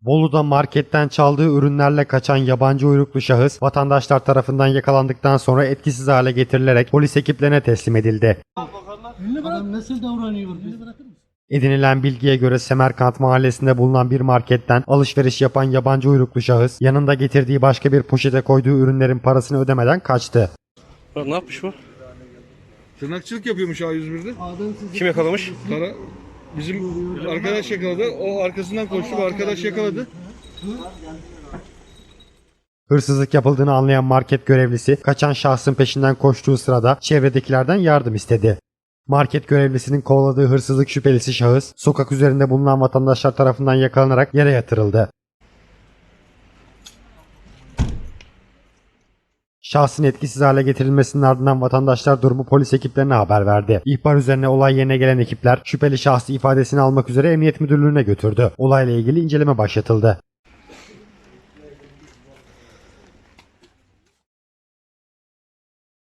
Bolu'da marketten çaldığı ürünlerle kaçan yabancı uyruklu şahıs vatandaşlar tarafından yakalandıktan sonra etkisiz hale getirilerek polis ekiplerine teslim edildi. Adam nasıl davranıyor? Beni bırakır mısın? Edinilen bilgiye göre Semerkant mahallesinde bulunan bir marketten alışveriş yapan yabancı uyruklu şahıs yanında getirdiği başka bir poşete koyduğu ürünlerin parasını ödemeden kaçtı. Lan ne yapmış bu? Tırnakçılık yapıyormuş A101'de. Adamsız. Kim yakalamış? Para bizim arkadaş yakaladı. O arkasından koştu. Bu arkadaş yakaladı. Hırsızlık yapıldığını anlayan market görevlisi kaçan şahsın peşinden koştuğu sırada çevredekilerden yardım istedi. Market görevlisinin kovaladığı hırsızlık şüphelisi şahıs sokak üzerinde bulunan vatandaşlar tarafından yakalanarak yere yatırıldı. Şahsın etkisiz hale getirilmesinin ardından vatandaşlar durumu polis ekiplerine haber verdi. İhbar üzerine olay yerine gelen ekipler şüpheli şahsı ifadesini almak üzere emniyet müdürlüğüne götürdü. Olayla ilgili inceleme başlatıldı.